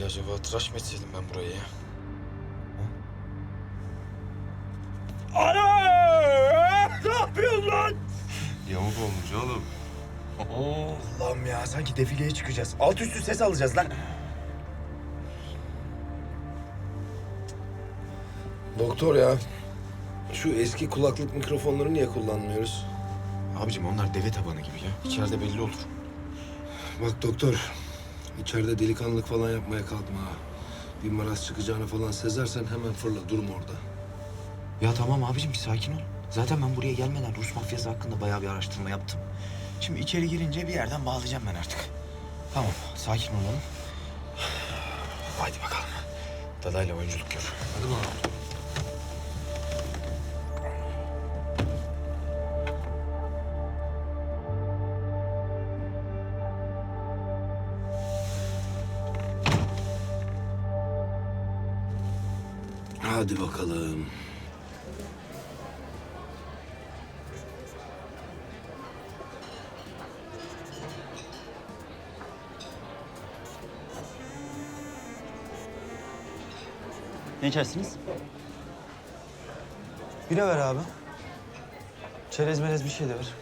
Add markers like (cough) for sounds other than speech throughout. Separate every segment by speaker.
Speaker 1: Tadayla acaba tıraş mı etseydim ben burayı ya?
Speaker 2: Ana! Ne yapıyorsun lan?
Speaker 3: Yamuk olmuş oğlum.
Speaker 2: Allah'ım ya sanki defileye çıkacağız. Alt üstü ses alacağız lan.
Speaker 4: Doktor ya, şu eski kulaklık mikrofonları niye kullanmıyoruz?
Speaker 1: Abicim onlar deve tabanı gibi ya. İçeride belli olur.
Speaker 4: Bak doktor, içeride delikanlılık falan yapmaya kalkma ha. Bir maraz çıkacağını falan sezersen hemen fırla, durma orada.
Speaker 1: Ya tamam abicim bir sakin ol. Zaten ben buraya gelmeden Rus mafyası hakkında bayağı bir araştırma yaptım. Şimdi içeri girince bir yerden bağlayacağım ben artık. Tamam sakin olalım. (sighs) Haydi bakalım. Dadayla oyunculuk gör.
Speaker 4: Hadi bakalım. Hadi bakalım.
Speaker 5: Ne içersiniz? Bira ver abi. Çerez melez bir şey de ver.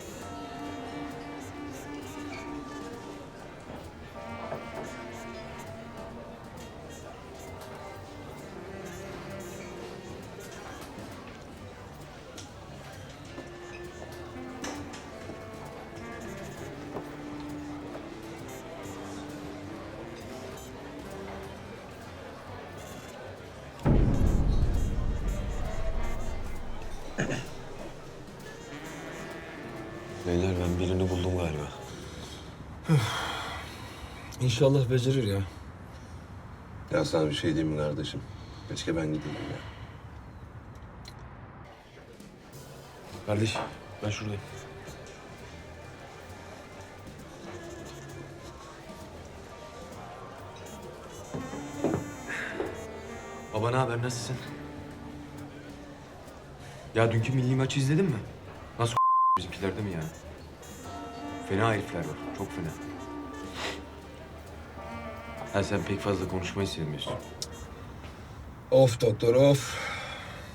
Speaker 4: Galiba. İnşallah becerir ya.
Speaker 3: Ya sana bir şey diyeyim mi kardeşim? Keşke ben gideyim ya.
Speaker 1: Kardeş ben şuradayım. Baba ne haber nasılsın? Ya dünkü milli maçı izledin mi? Nasıl (laughs) bizimkiler değil mi ya? Fena herifler var. Çok fena. Ha sen pek fazla konuşmayı sevmiyorsun.
Speaker 4: Of doktor of.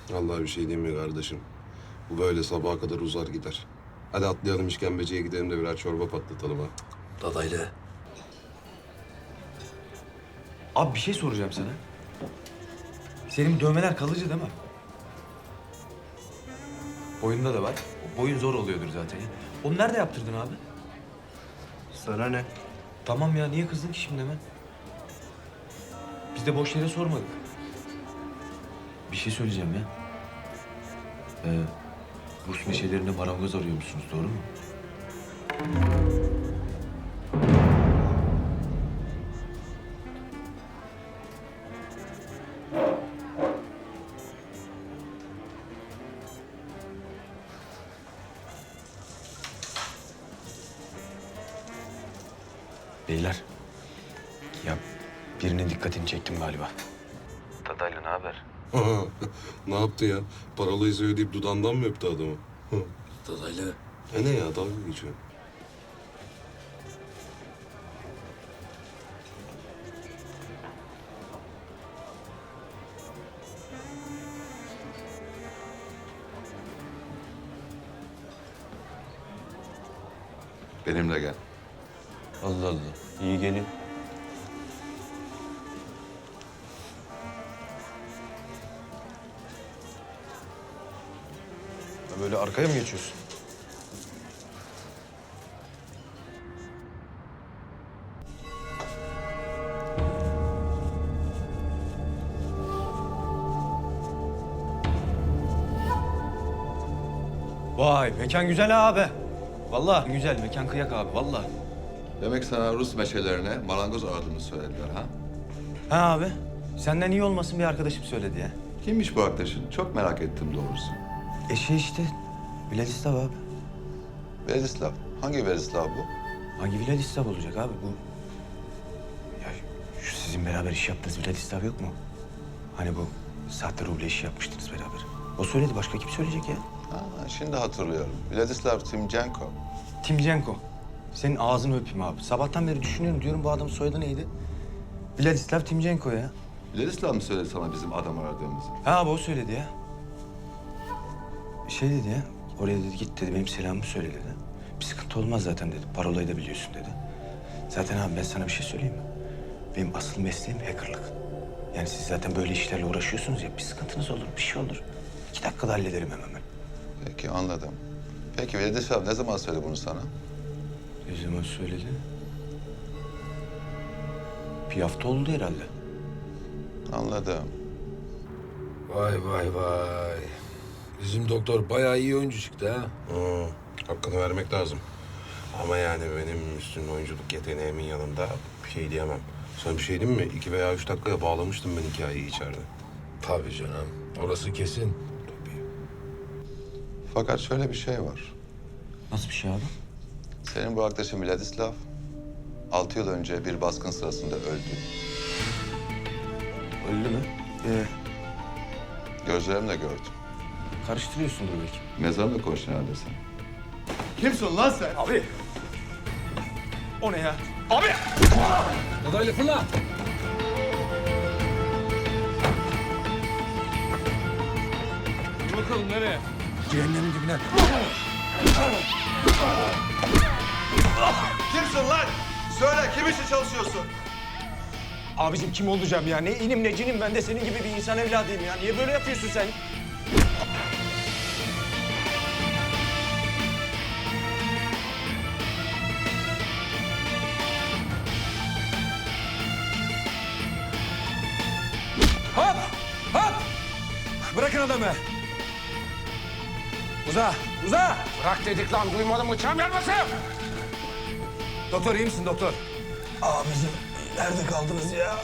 Speaker 3: Vallahi bir şey diyeyim mi kardeşim? Bu böyle sabaha kadar uzar gider. Hadi atlayalım işkembeciye gidelim de birer çorba patlatalım ha.
Speaker 4: Dadaylı.
Speaker 1: Abi bir şey soracağım sana. Senin dövmeler kalıcı değil mi? Boyunda da var. Boyun zor oluyordur zaten. Onu nerede yaptırdın abi?
Speaker 5: Sana ne?
Speaker 1: Tamam ya niye kızdın ki şimdi hemen? Biz de boş yere sormadık. Bir şey söyleyeceğim ya. Ee, Rus meşelerinde marangoz arıyor musunuz doğru mu? Beyler. Ya birinin dikkatini çektim galiba. Dadayla ne haber? (laughs)
Speaker 3: ne yaptı ya? Paralıyız ödeyip dudağından mı öptü adamı? (laughs)
Speaker 4: Dadaylı.
Speaker 3: e ne ya dalga geçiyor.
Speaker 6: Benimle gel.
Speaker 5: Allah Allah. İyi gelin.
Speaker 1: Böyle arkaya mı geçiyorsun? Vay mekan güzel abi. Vallahi güzel mekan kıyak abi vallahi.
Speaker 6: Demek sana Rus meşelerine marangoz aradığını söylediler ha?
Speaker 1: Ha abi senden iyi olmasın bir arkadaşım söyledi ya.
Speaker 6: Kimmiş bu arkadaşın? Çok merak ettim doğrusu.
Speaker 1: E şey işte Vladislav abi.
Speaker 6: Verislav. Hangi Verislav bu?
Speaker 1: Hangi Vladislav olacak abi bu? Ya şu sizin beraber iş yaptığınız Vladislav yok mu? Hani bu sahte ruble işi yapmıştınız beraber. O söyledi başka kim söyleyecek ya?
Speaker 6: Ha, şimdi hatırlıyorum. Vladislav Timchenko.
Speaker 1: Timchenko. Senin ağzını öpeyim abi. Sabahtan beri düşünüyorum diyorum bu adamın soyadı neydi? Vladislav Timchenko ya.
Speaker 6: Vladislav mı söyledi sana bizim adam aradığımızı?
Speaker 1: Ha abi o söyledi ya. Şey dedi ya. Oraya dedi git dedi benim selamımı söyle dedi. Bir sıkıntı olmaz zaten dedi. Parolayı da biliyorsun dedi. Zaten abi ben sana bir şey söyleyeyim mi? Benim asıl mesleğim hackerlık. Yani siz zaten böyle işlerle uğraşıyorsunuz ya. Bir sıkıntınız olur, bir şey olur. İki dakikada hallederim hemen ben.
Speaker 6: Peki anladım. Peki Vladislav ne zaman söyledi bunu sana?
Speaker 1: Ne zaman söyledi? Bir hafta oldu herhalde.
Speaker 6: Anladım.
Speaker 4: Vay vay vay. Bizim doktor bayağı iyi oyuncu çıktı ha.
Speaker 3: Hı, hakkını vermek lazım. Ama yani benim üstün oyunculuk yeteneğimin yanında bir şey diyemem. Sana bir şey diyeyim mi? İki veya üç dakikaya bağlamıştım ben hikayeyi içeride.
Speaker 4: Tabii canım. Orası kesin.
Speaker 6: Fakat şöyle bir şey var.
Speaker 1: Nasıl bir şey abi?
Speaker 6: Senin bu arkadaşın Vladislav, altı yıl önce bir baskın sırasında öldü.
Speaker 1: Öldü mü? Ee,
Speaker 6: Gözlerimle gördüm.
Speaker 1: karıştırıyorsundur belki.
Speaker 6: Mezarla koştun herhalde sen.
Speaker 2: Kimsin lan sen? Abi. O ne ya? Abi!
Speaker 4: Adaylı fırla.
Speaker 2: Bakalım nereye?
Speaker 4: Cehennemin dibine.
Speaker 6: Kimsin lan? Söyle kim için çalışıyorsun?
Speaker 1: Abicim kim olacağım ya? Ne inim ne cinim ben de senin gibi bir insan evladıyım ya. Niye böyle yapıyorsun sen?
Speaker 4: Hop! Hop! Bırakın adamı. Uza! Uza! Bırak dedik lan duymadım mı? Çam yarması! Doktor iyi misin doktor? Abicim nerede kaldınız ya?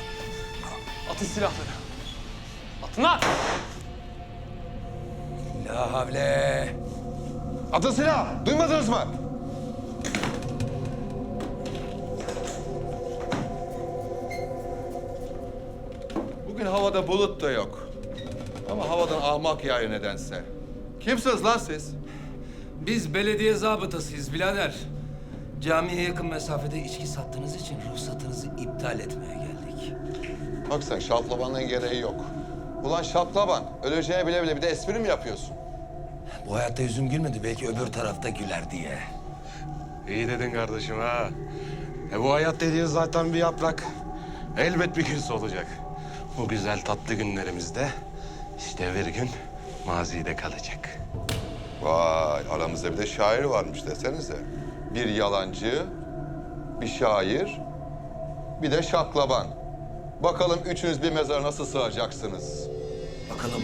Speaker 2: Atın silahları. Atın lan!
Speaker 4: La havle.
Speaker 6: Atın silah! Duymadınız mı? Bugün havada bulut da yok. Ama havadan ahmak yağıyor nedense. Kimsiniz lan siz?
Speaker 7: Biz belediye zabıtasıyız birader. Camiye yakın mesafede içki sattığınız için ruhsatınızı iptal etmeye geldik.
Speaker 6: Bak sen şaplabanlığın gereği yok. Ulan şaplaban, öleceğe bile bile bir de espri mi yapıyorsun?
Speaker 7: Bu hayatta yüzüm gülmedi belki öbür tarafta güler diye.
Speaker 3: İyi dedin kardeşim ha. E bu hayat dediğin zaten bir yaprak. Elbet bir gün solacak. Bu güzel tatlı günlerimizde işte bir gün mazide kalacak.
Speaker 6: Vay, aramızda bir de şair varmış desenize. Bir yalancı, bir şair, bir de şaklaban. Bakalım üçünüz bir mezara nasıl sığacaksınız?
Speaker 7: Bakalım.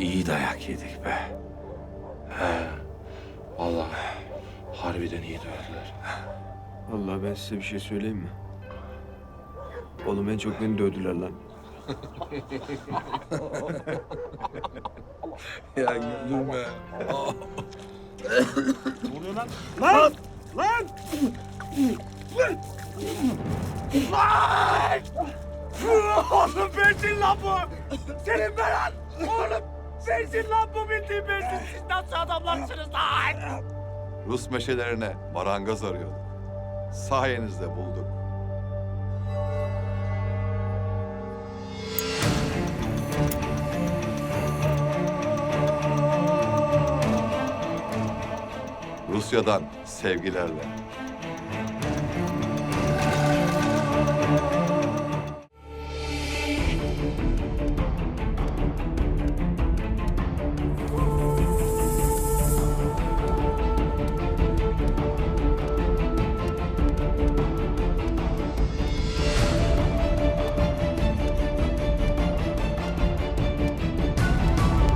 Speaker 3: İyi dayak yedik be. He. Vallahi harbiden iyi dövdüler.
Speaker 8: Vallahi ben size bir şey söyleyeyim mi? Oğlum en çok beni dövdüler lan. (laughs)
Speaker 4: Ya güldürme.
Speaker 2: Oğlum bensin lan bu! Senin belan! Oğlum sensin lan bu bildiğin bensin! Siz nasıl adamlarsınız lan?
Speaker 6: Rus meşelerine marangoz arıyordum. Sayenizde bulduk. Rusya'dan sevgilerle.